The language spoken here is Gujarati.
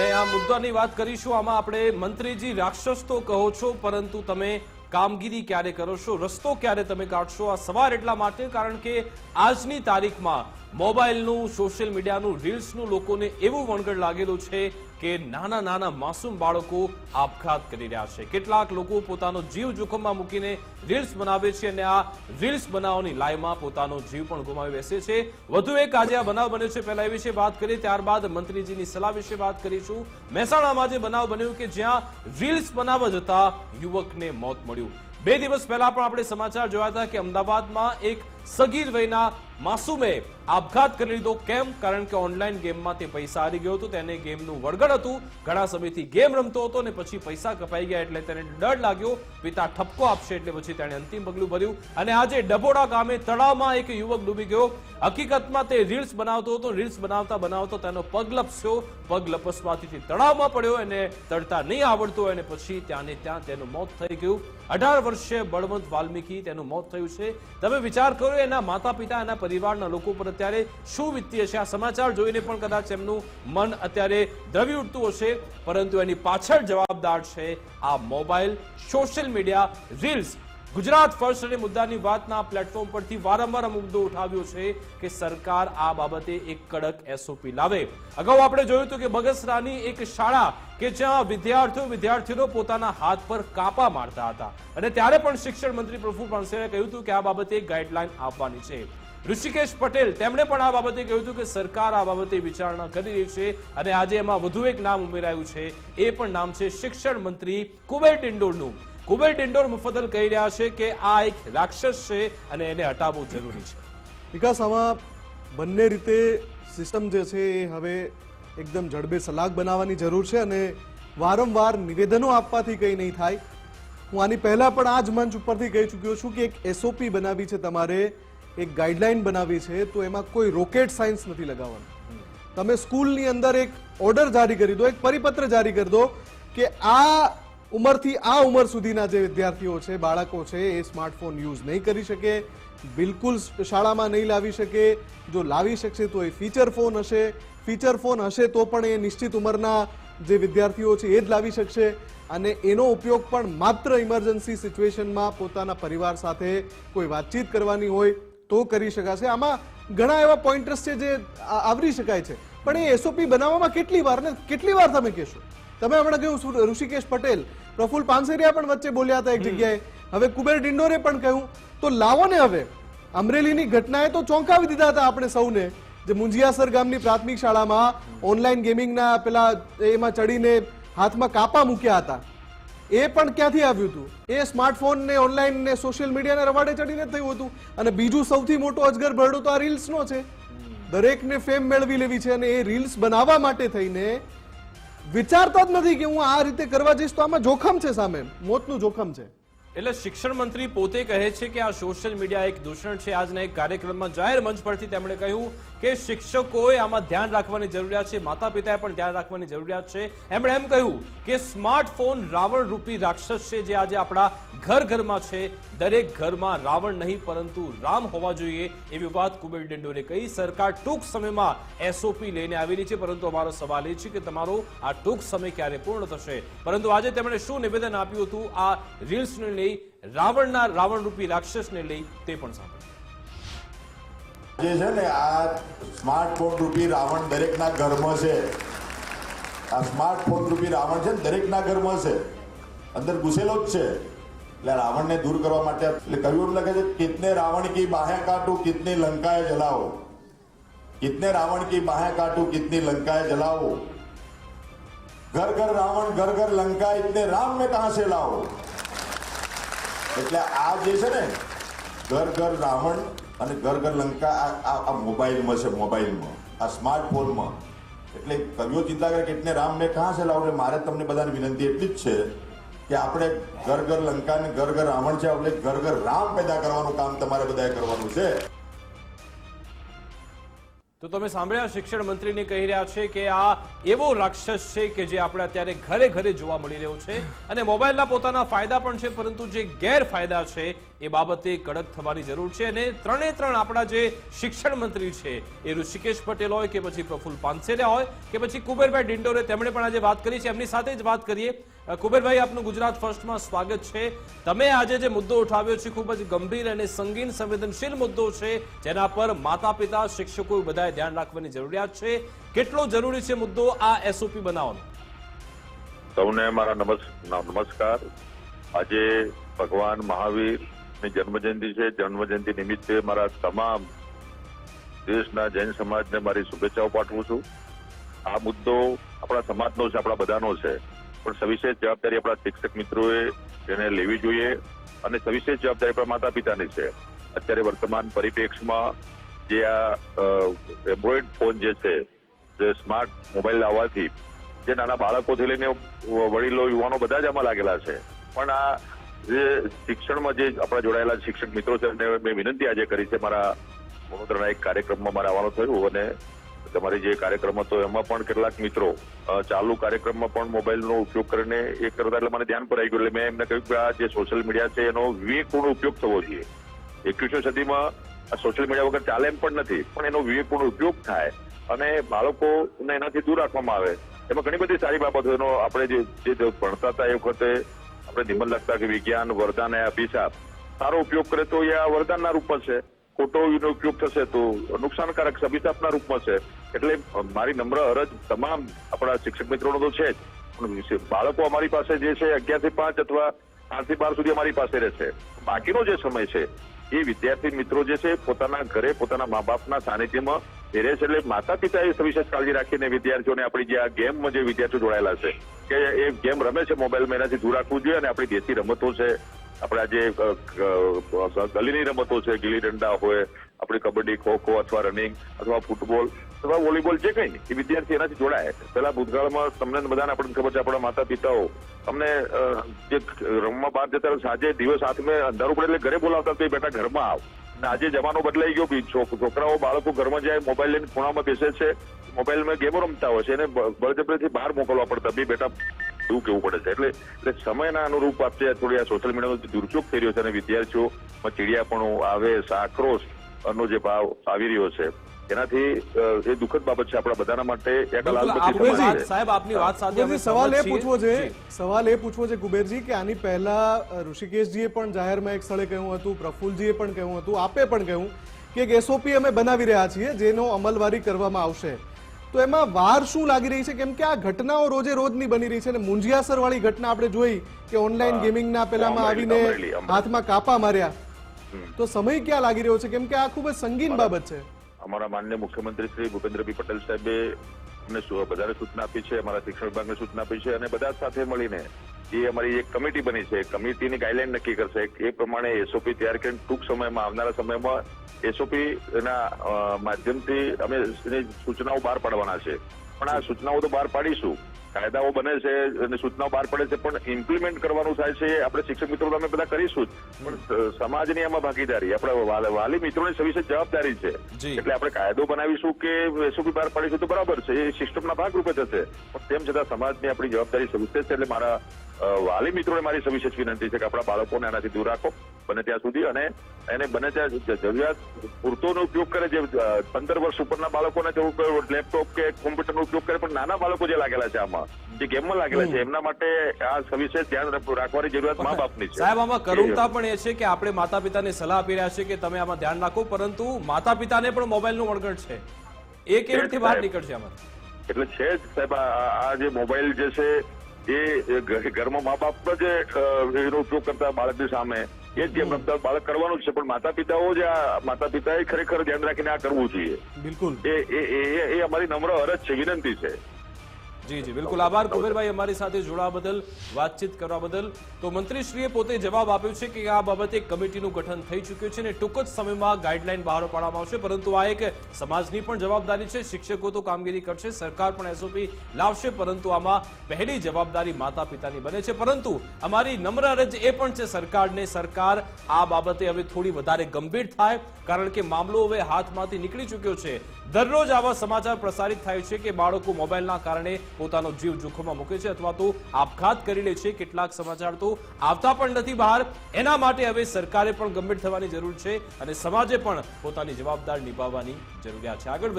અને આ મુદ્દાની વાત કરીશું. આમાં આપણે મંત્રીજી રાક્ષસ તો કહો છો, પરંતુ તમે કામગીરી ક્યારે કરો રસ્તો ક્યારે તમે કાઢશો? આ સવાલ એટલા માટે, કારણ કે આજની તારીખમાં મોબાઈલનું, સોશિયલ મીડિયાનું, રીલ્સનું લોકોને એવું વણગડ લાગેલું છે કે નાના નાના માસૂમ બાળકો આપઘાત કરી રહ્યા છે. કેટલાક લોકો પોતાનો જીવ જોખમમાં મૂકીને રીલ્સ બનાવે છે અને આ રીલ્સ બનાવવાની લાઈમાં પોતાનો જીવ પણ ગુમાવી બેસે છે. વધુ એક આજે આ બનાવ બન્યો છે. પહેલા એ વિશે વાત કરી ત્યારબાદ મંત્રીજીની સલાહ વિશે વાત કરીશું. મહેસાણામાં જે બનાવ બન્યો કે જ્યાં રીલ્સ બનાવવા જતા યુવકને મોત મળ્યું. બે દિવસ પહેલા પણ આપણે સમાચાર જોયા હતા કે અમદાવાદમાં એક સગીર વયના માસુમે આપઘાત કરી લીધો. કેમ? કારણ કે ઓનલાઈન ગેમમાં તે પૈસા હારી ગયો હતો. તેને ગેમનું વળગડ હતું. ઘણા સમયથી ગેમ રમતો હતો અને પછી પૈસા કપાઈ ગયા એટલે તેને ડર લાગ્યો. પિતા ઠપકો આપશે એટલે પછી તેણે અંતિમ પગલું ભર્યું. અને આજે ડબોડા ગામે તળાવમાં એક યુવક ડૂબી ગયો. હકીકતમાં તે રીલ્સ બનાવતો હતો. રીલ્સ બનાવતા બનાવતો તેનો પગ લપસ્યો. પગ લપસવાથી તળાવમાં પડ્યો અને તરતા નહીં આવડતું. અને પછી ત્યાંને ત્યાં તેનું મોત થઈ ગયું. અઢાર વર્ષીય બળવંત વાલ્મીકી તેનું મોત થયું છે. તમે વિચાર કરો, એના માતા પિતા એના પરિવારના લોકો પર અત્યારે શું વીતતી હશે? આ સમાચાર જોઈને પણ કદાચ એમનું મન અત્યારે દ્રવી ઉઠતું હશે. પરંતુ એની પાછળ જવાબદાર છે આ mobile, social media, reels. Gujarat first અને મુદ્દાની વાતના પ્લેટફોર્મ પરથી વારંવાર મુદ્દો ઉઠાવ્યો છે કે સરકાર આ બાબતે એક કડક એસઓપી લાવે. અગાઉ આપણે જોયું હતું કે બગસરાની એક શાળા કે જ્યાં વિદ્યાર્થીઓ વિદ્યાર્થીઓ પોતાના હાથ પર કાપા મારતા હતા. અને ત્યારે પણ શિક્ષણ મંત્રી પ્રફુલ પાનસેરે કહ્યું હતું કે આ બાબતે ગાઈડલાઈન આપવાની છે. ઋષિકેશ પટેલ, તેમણે પણ આ બાબતે કહ્યું હતું કે સરકાર આ બાબતે વિચારણા કરી રહી છે અને આજે એમાં વધુ એક નામ ઉમેરાયું છે. એ પણ નામ છે શિક્ષણ મંત્રી કુબેર ડિંડોરનું કુબેર ડિંડોર મુફદલ કહી રહ્યા છે કે આ એક રાક્ષસ છે અને એને હટાવવું જરૂરી છે. વિકાસ આમાં બંને રીતે સિસ્ટમ જે છે એ હવે એકદમ જડબે સલાગ બનાવવાની જરૂર છે અને વારંવાર નિવેદનો આપવાથી કંઈ નહીં થાય. હું આની પહેલાં પણ આ જ મંચ ઉપરથી કહી ચૂક્યો છું કે એક એસઓપી બનાવી છે તમારે, એક ગાઈડલાઈન બનાવી છે, તો એમાં કોઈ રોકેટ સાયન્સ નથી લગાવવાનું. તમે સ્કૂલની અંદર એક ઓર્ડર જારી કરી દો, એક પરિપત્ર જારી કરી દો કે આ ઉંમરથી આ ઉંમર સુધીના જે વિદ્યાર્થીઓ છે, બાળકો છે, એ સ્માર્ટફોન યુઝ નહીં કરી શકે, બિલકુલ શાળામાં નહીં લાવી શકે. જો લાવી શકશે તો એ ફીચર ફોન હશે. ફીચર ફોન હશે તો પણ એ નિશ્ચિત ઉંમરના જે વિદ્યાર્થીઓ છે, એ જ લાવી શકશે. અને એનો ઉપયોગ પણ માત્ર ઇમરજન્સી સિચ્યુએશનમાં પોતાના પરિવાર સાથે કોઈ વાતચીત કરવાની હોય તો કરી શકાશે. આમાં ઘણા એવા પોઈન્ટર્સ છે જે આવરી શકાય છે. પણ એ એસઓપી બનાવવામાં કેટલી વાર ને કેટલી વાર તમે કહેશો? તમે હમણાં કહ્યું ઋષિકેશ પટેલ પ્રફુલ પાનસેરિયા પણ વચ્ચે બોલ્યા હતા એક જગ્યાએ. હવે કુબેર ડિંડોરે પણ કહ્યું તો લાવો ને હવે. અમરેલીની ઘટનાએ તો ચોંકાવી દીધા હતા આપણે સૌને જે મુંજિયાસર ગામની પ્રાથમિક શાળામાં ઓનલાઈન ગેમિંગના પેલા એમાં ચડીને હાથમાં કાપા મૂક્યા હતા. એ પણ ક્યાંથી આવ્યું હતું? એ સ્માર્ટફોન ને ઓનલાઈન ને સોશિયલ મીડિયાને રવાડે ચડીને થયું હતું. અને બીજું સૌથી મોટો અજગર ભરડો તો આ રીલ્સનો છે. દરેકને ફેમ મેળવી લેવી છે અને એ રીલ્સ બનાવવા માટે થઈને વિચારતા જ નથી કે હું આ રીતે કરવા જઈશ તો આમાં જોખમ છે સામે. મોતનું જોખમ છે. એટલે શિક્ષણ મંત્રી પોતે કહે છે કે આ સોશિયલ મીડિયા એક દૂષણ છે. આજના એક કાર્યક્રમમાં જાહેર મંચ પરથી તેમણે કહ્યું કે શિક્ષકોએ આમાં ધ્યાન રાખવાની જરૂરિયાત છે. માતા પિતાએ પણ ધ્યાન રાખવાની જરૂરિયાત છે. એમણે એમ કહ્યું કે સ્માર્ટફોન રાવણ રૂપી રાક્ષસ છે જે આજે આપણા ઘર ઘરમાં છે. દરેક ઘરમાં રાવણ નહીં, પરંતુ રામ હોવા જોઈએ એવી વાત કુબેર ડેન્ડોરે કહી. સરકાર ટૂંક સમયમાં એસઓપી લઈને આવેલી છે. પરંતુ અમારો સવાલ એ છે કે તમારો આ ટૂંક સમય ક્યારે પૂર્ણ થશે? પરંતુ આજે તેમણે શું નિવેદન આપ્યું હતું? આ રીલ્સને રાવણના રાવણ રાવણરૂપી રાક્ષસને લઈ તે પણ સાંભળ્યું. જે છે ને, આ સ્માર્ટફોન રૂપી રાવણ દરેકના ઘરમાં છે. આ સ્માર્ટફોન રૂપી રાવણ છે ને, દરેકના ઘરમાં છે. અંદર ઘૂસેલો જ છે. એટલે રાવણને દૂર કરવા માટે એટલે કવિ લખે છે, કિતને રાવણ કી બાહે કાટું, કિતની લંકાએ જલાવો. કિતને રાવણ કી બાહે કાટું, કિતની લંકાએ જલાવો. ઘર ઘર રાવણ, ઘર ઘર લંકા, ઇતને રામ મેં કહા સે લાવો. એટલે આ જે છે ને, ઘર ઘર રાવણ અને ઘર ઘર લંકા આ આ- મોબાઈલમાં છે, મોબાઈલમાં. આ સ્માર્ટફોનમાં. એટલે કવિઓ ચિંતા કરે કે એટલે રામ મેં કહાં છે લાવું મારે તમને બધાને વિનંતી એટલી જ છે કે આપણે ઘર ઘર લંકા ને ઘર ઘર રાવણ છે, એટલે ઘર ઘર રામ પેદા કરવાનું કામ તમારે બધાએ કરવાનું છે. તો તમે સાંભળ્યા, શિક્ષણ મંત્રીને કહી રહ્યા છે કે આ એવો રાક્ષસ છે કે જે આપણે અત્યારે ઘરે ઘરે જોવા મળી રહ્યો છે અને મોબાઈલના પોતાના ફાયદા પણ છે, પરંતુ જે ગેરફાયદા છે એ બાબતે કડક થવાની જરૂર છે અને ત્રણે ત્રણ આપણા જે શિક્ષણ મંત્રી છે એ ઋષિકેશ પટેલ હોય કે પછી પ્રફુલ પાનસેરિયા હોય કે પછી કુબેરભાઈ ડિંડોરે તેમણે પણ આજે વાત કરી છે. એમની સાથે જ વાત કરીએ. કુબેરભાઈ, આપનું ગુજરાત ફર્સ્ટમાં સ્વાગત છે. તમે આજે જે મુદ્દો ઉઠાવ્યો છે, ખૂબ જ ગંભીર અને સંગીન સંવેદનશીલ મુદ્દો છે, જેના પર માતા પિતા શિક્ષકો બધાએ ધ્યાન રાખવાની જરૂરિયાત છે. કેટલો જરૂરી છે મુદ્દો આ એસઓપી બનાવવાનો? સૌને મારા નમસ નમસ્કાર. આજે ભગવાન મહાવીરની જન્મજયંતિ છે. જન્મજયંતિ નિમિત્તે મારા તમામ દેશના જૈન સમાજને મારી શુભેચ્છાઓ પાઠવું છું. આ મુદ્દો આપણા સમાજનો છે, આપણા બધાનો છે. પણ સવિશેષ જવાબદારી આપણા શિક્ષક મિત્રોએ તેને લેવી જોઈએ અને સવિશેષ જવાબદારી આપણા માતા પિતાની છે. અત્યારે વર્તમાન પરિપ્રેક્ષમાં જે આ એન્ડ્રોઈડ ફોન જે છે, જે સ્માર્ટ મોબાઈલ આવવાથી જે નાના બાળકોથી લઈને વડીલો, યુવાનો બધા જ આમાં લાગેલા છે. પણ આ જે શિક્ષણમાં જે આપણા જોડાયેલા શિક્ષક મિત્રો છે મેં વિનંતી આજે કરી છે, મારા વડોદરાના એક કાર્યક્રમમાં મારે આવવાનું થયું અને તમારી જે કાર્યક્રમ હતો, એમાં પણ કેટલાક મિત્રો ચાલુ કાર્યક્રમમાં પણ મોબાઈલનો ઉપયોગ કરીને એ કરતા, એટલે મને ધ્યાન પર આવી ગયું. એટલે મેં એમને કહ્યું કે આ જે સોશિયલ મીડિયા છે, એનો વિવેકપૂર્ણ ઉપયોગ થવો જોઈએ. એકવીસમી સદીમાં આ સોશિયલ મીડિયા વગર ચાલે એમ પણ નથી, પણ એનો વિવેકપૂર્ણ ઉપયોગ થાય અને બાળકોને એનાથી દૂર રાખવામાં આવે. એમાં ઘણી બધી સારી બાબતો એનો આપણે જે ભણતા હતા એ વખતે આપણે નિબંધ લખતા કે વિજ્ઞાન, વરદાન એ અભિશાપ. સારો ઉપયોગ કરે તો એ આ વરદાનના રૂપમાં છે. ખોટો એનો ઉપયોગ થશે તો નુકસાનકારક અભિશાપના રૂપમાં છે. એટલે મારી નમ્ર અરજ તમામ આપણા શિક્ષક મિત્રોનો તો છે જ. પણ બાળકો અમારી પાસે જે છે અગિયારથી પાંચ અથવા પાંચથી બાર સુધી અમારી પાસે રહેશે. બાકીનો જે સમય છે, એ વિદ્યાર્થી મિત્રો જે છે પોતાના ઘરે પોતાના મા બાપના સાનિધ્યમાં એ રહે છે એટલે માતા પિતાએ સવિશેષ કાળજી રાખીને વિદ્યાર્થીઓને આપણી જે આ ગેમમાં જે વિદ્યાર્થીઓ જોડાયેલા છે, કે એ ગેમ રમે છે મોબાઈલમાં, એનાથી દૂર રાખવું જોઈએ અને આપણી દેશી રમતો છે આપણા જે ગલીની રમતો છે, ગીલી દંડા હોય, આપણી કબડ્ડી, ખો ખો અથવા રનિંગ અથવા ફૂટબોલ અથવા વોલીબોલ જે કંઈ એ વિદ્યાર્થી એનાથી જોડાય. પેલા ભૂતકાળમાં તમને બધાને આપણને ખબર છે, આપણા માતા પિતાઓ તમને જે રમવા બહાર જતા સાંજે દિવસ હાથમાં અંધારું પડે એટલે ઘરે બોલાવતા તો બેટા ઘરમાં આવ. આજે જમાનો બદલાઈ ગયો છોકરાઓ, બાળકો ઘરમાં જાય, મોબાઈલ લઈને ખૂણામાં બેસે છે, મોબાઈલમાં ગેમો રમતા હોય છે, એને બળજબરીથી બહાર મોકલવા પડતા, બી બેટા એવું કેવું પડે છે? એટલે એટલે સમયના અનુરૂપ આપણે થોડી આ સોશિયલ મીડિયાનો દુરુપયોગ થઈ રહ્યો છે અને વિદ્યાર્થીઓમાં ચીડિયાપણું આવેશ આક્રોશ નો જે ભાવ આવી રહ્યો છે. એનાથી એ દુઃખદ બાબત છે આપણા બધાના માટે. એક સાહેબ આપની વાત સાથે સવાલ એ પૂછવો છે સવાલ એ પૂછવો છે કુબેરજી કે આની પહેલા ઋષિકેશજીએ પણ જાહેરમાં એક સ્થળે કહ્યું હતું પ્રફુલજીએ પણ કહ્યું હતું આપે પણ કહ્યું કે એક એસઓપી અમે બનાવી રહ્યા છીએ જેનો અમલવારી કરવામાં આવશે. તો એમાં વાર શું લાગી રહી છે? કેમ કે આ ઘટનાઓ રોજે રોજની બની રહી છે અને મુંજિયાસર વાળી ઘટના આપણે જોઈ કે ઓનલાઈન ગેમિંગ ગેમિંગના પેલામાં આવીને. હાથમાં કાપા માર્યા. તો સમય ક્યાં લાગી રહ્યો છે? કેમ કે આ ખૂબ જ સંગીન બાબત છે. અમારા માન્ય મુખ્યમંત્રી શ્રી ભૂપેન્દ્રભાઈ પટેલ સાહેબે અમને બધાને સૂચના આપી છે, અમારા શિક્ષણ વિભાગને સૂચના આપી છે અને બધા સાથે મળીને એ અમારી એક કમિટી બની છે કમિટીની ગાઈડલાઈન નક્કી કરશે. એ પ્રમાણે એસઓપી તૈયાર કરીને ટૂંક સમયમાં, આવનારા સમયમાં એસઓપી ના માધ્યમથી અમે સૂચનાઓ બહાર પાડવાના છે. પણ આ સૂચનાઓ તો બહાર પાડીશું. કાયદાઓ બને છે અને સૂચનાઓ બહાર પડે છે પણ ઇમ્પ્લિમેન્ટ કરવાનું થાય છે આપણે શિક્ષક મિત્રો અમે બધા કરીશું જ. પણ સમાજની એમાં ભાગીદારી આપણા વાલી મિત્રોની સવિશે જવાબદારી છે. એટલે આપણે કાયદો બનાવીશું કે એસઓપી બહાર પાડીશું તો બરાબર છે એ સિસ્ટમના ભાગરૂપે થશે. પણ તેમ છતાં સમાજની આપણી જવાબદારી સવિશેષ છે એટલે મારા વાલી મિત્રોને મારી સવિશેષ વિનંતી છે કે આપણા બાળકોને આનાથી દૂર રાખો બને ત્યાં સુધી અને એને બને ત્યાં જરૂરિયાત પૂરતોનો ઉપયોગ કરે જે પંદર વર્ષ ઉપરના બાળકોને લેપટોપ કે કોમ્પ્યુટરનો ઉપયોગ કરે પણ નાના બાળકો જે લાગેલા છે આમાં જે ગેમમાં લાગેલા છે એમના માટે આ સવિશેષ ધ્યાન રાખવાની જરૂરિયાત મા બાપની છે. સાહેબ આમાં કરુણતા પણ એ છે કે આપણે માતા પિતાને સલાહ આપી રહ્યા છે કે તમે આમાં ધ્યાન રાખો પરંતુ માતા પિતાને પણ મોબાઈલનું વળગણ છે. એ કેવી રીતે બહાર નીકળશે આમાં? એટલે છે જ સાહેબ આ- જે મોબાઈલ જે છે એ ઘરમાં મા બાપ જ એનો ઉપયોગ કરતા બાળકની સામે. એ જ ગેમ રમતા બાળક કરવાનું છે પણ માતા પિતાઓ જે આ માતા પિતાએ ખરેખર ધ્યાન રાખીને આ કરવું જોઈએ. બિલકુલ. એ- એ અમારી નમ્ર અરજ છે વિનંતી છે. જી જી, બિલકુલ. આભાર. કુબેરભાઈ, અમારી સાથે જોડાવા બદલ, વાતચીત કરવા બદલ. તો મંત્રીશ્રીએ પોતે જવાબ આપ્યો છે કે આ બાબતે કમિટીનું ગઠન થઈ ચૂક્યું છે અને ટૂંક જ સમયમાં ગાઈડલાઈન બહાર પાડવામાં આવશે. પરંતુ આ એક સમાજની પણ જવાબદારી છે. શિક્ષકો તો કામગીરી કરશે, સરકાર પણ એસઓપી લાવશે, પરંતુ આમાં પહેલી જવાબદારી માતા પિતાની બને છે. પરંતુ અમારી નમ્ર અરજ એ પણ છે સરકારને. સરકાર આ બાબતે હવે થોડી વધારે ગંભીર થાય, કારણ કે મામલો હવે હાથમાંથી નીકળી ચૂક્યો છે. દરરોજ આવા સમાચાર પ્રસારિત થાય છે કે બાળકો મોબાઈલના કારણે પોતાનો જીવ જોખમમાં મૂકે છે અથવા તો આપઘાત કરી લે છે, કેટલાક સમાચાર તો આવતા પણ નથી બહાર એના માટે હવે સરકારે પણ ગંભીર થવાની જરૂર છે અને સમાજે પણ પોતાની જવાબદાર નિભાવવાની જરૂરિયાત છે આગળ.